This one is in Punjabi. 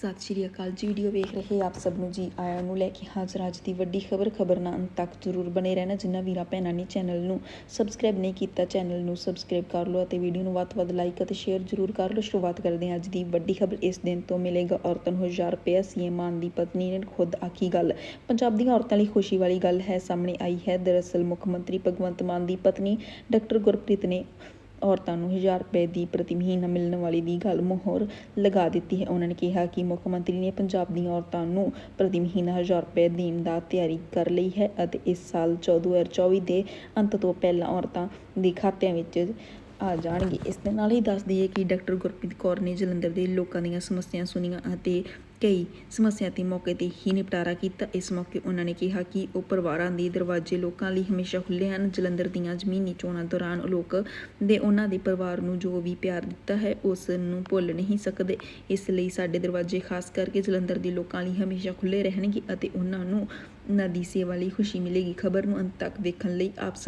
ਸਤਿ ਸ਼੍ਰੀ ਅਕਾਲ ਜੀ ਵੀਡੀਓ ਵੇਖ ਰਹੇ ਆਪ ਸਭ ਨੂੰ ਜੀ, ਆਇਆਂ ਨੂੰ ਲੈ ਕੇ ਹਾਜ਼ਰ ਅੱਜ ਦੀ ਵੱਡੀ ਖਬਰ ਖਬਰ ਨਾਲ ਅੰਤ ਤੱਕ ਜ਼ਰੂਰ ਬਣੇ ਰਹਿਣਾ ਜਿਨ੍ਹਾਂ ਵੀਰਾ ਭੈਣਾਂ ਨੇ ਚੈਨਲ ਨੂੰ ਸਬਸਕ੍ਰਾਈਬ ਨਹੀਂ ਕੀਤਾ ਚੈਨਲ ਨੂੰ ਸਬਸਕ੍ਰਾਈਬ ਕਰ ਲਓ ਅਤੇ ਵੀਡੀਓ ਨੂੰ ਵੱਧ ਤੋਂ ਵੱਧ ਲਾਈਕ ਅਤੇ ਸ਼ੇਅਰ ਜ਼ਰੂਰ ਕਰ ਲਓ। ਸ਼ੁਰੂਆਤ ਕਰਦੇ ਹਾਂ ਅੱਜ ਦੀ ਵੱਡੀ ਖਬਰ, ਇਸ ਦਿਨ ਤੋਂ ਮਿਲੇਗਾ ਔਰਤਾਂ ਨੂੰ 1000 ਰੁਪਏ ਸੀਐਮ ਮਾਨ ਦੀ ਪਤਨੀ ਨੇ ਖੁਦ ਆਖੀ ਗੱਲ। ਪੰਜਾਬ ਦੀਆਂ ਔਰਤਾਂ ਲਈ ਖੁਸ਼ੀ ਵਾਲੀ ਗੱਲ ਹੈ, ਸਾਹਮਣੇ ਆਈ ਹੈ। ਦਰਅਸਲ ਮੁੱਖ ਮੰਤਰੀ ਭਗਵੰਤ ਮਾਨ ਦੀ ਪਤਨੀ, ਡਾਕਟਰ ਗੁਰਪ੍ਰੀਤ ਨੇ ਔਰਤਾਂ ਨੂੰ 1000 ਰੁਪਏ ਦੀ ਪ੍ਰਤੀ ਮਹੀਨਾ ਮਿਲਣ ਵਾਲੀ ਦੀ ਗੱਲ ਮੋਹਰ ਲਗਾ ਦਿੱਤੀ ਹੈ। ਉਹਨਾਂ ਨੇ ਕਿਹਾ ਕਿ ਮੁੱਖ ਮੰਤਰੀ ਨੇ ਪੰਜਾਬ ਦੀਆਂ ਔਰਤਾਂ ਨੂੰ ਪ੍ਰਤੀ ਮਹੀਨਾ 1000 ਰੁਪਏ ਦੇਣ ਦਾ ਤਿਆਰੀ ਕਰ ਲਈ ਹੈ ਅਤੇ ਇਸ ਸਾਲ 2024 ਦੇ ਅੰਤ ਤੋਂ ਪਹਿਲਾਂ ਔਰਤਾਂ ਦੇ ਖਾਤਿਆਂ ਵਿੱਚ ਆ ਜਾਣਗੇ। ਇਸ ਦੇ ਨਾਲ ਹੀ ਦੱਸ ਦਈਏ ਕਿ ਡਾਕਟਰ ਗੁਰਪ੍ਰੀਤ ਕੌਰ ਨੇ ਜਲੰਧਰ ਦੇ ਲੋਕਾਂ ਦੀਆਂ ਸਮੱਸਿਆਵਾਂ ਸੁਣੀਆਂ ਅਤੇ ਕਈ ਸਮੱਸਿਆ ਤੇ ਮੌਕੇ ਤੇ ਹੀ ਨਿਪਟਾਰਾ ਕੀਤਾ। ਇਸ ਮੌਕੇ ਉਹਨਾਂ ਨੇ ਕਿਹਾ ਕਿ ਉਹ ਪਰਿਵਾਰਾਂ ਦੇ ਦਰਵਾਜ਼ੇ ਲੋਕਾਂ ਲਈ ਹਮੇਸ਼ਾ ਖੁੱਲ੍ਹੇ ਹਨ। ਜਲੰਧਰ ਦੀਆਂ ਜ਼ਮੀਨੀ ਚੋਣਾਂ ਦੌਰਾਨ ਲੋਕ ਦੇ ਉਹਨਾਂ ਦੇ ਪਰਿਵਾਰ ਨੂੰ ਜੋ ਵੀ ਪਿਆਰ ਦਿੱਤਾ ਹੈ, ਉਸ ਨੂੰ ਭੁੱਲ ਨਹੀਂ ਸਕਦੇ। ਇਸ ਲਈ ਸਾਡੇ ਦਰਵਾਜ਼ੇ ਖਾਸ ਕਰਕੇ ਜਲੰਧਰ ਦੇ ਲੋਕਾਂ ਲਈ ਹਮੇਸ਼ਾ ਖੁੱਲ੍ਹੇ ਰਹਿਣਗੇ ਅਤੇ ਉਹਨਾਂ ਨੂੰ ਉਹਨਾਂ ਦੀ ਸੇਵਾ ਲਈ ਖੁਸ਼ੀ ਮਿਲੇਗੀ। ਖਬਰ ਨੂੰ ਅੰਤ ਤੱਕ ਵੇਖਣ ਲਈ ਆਪ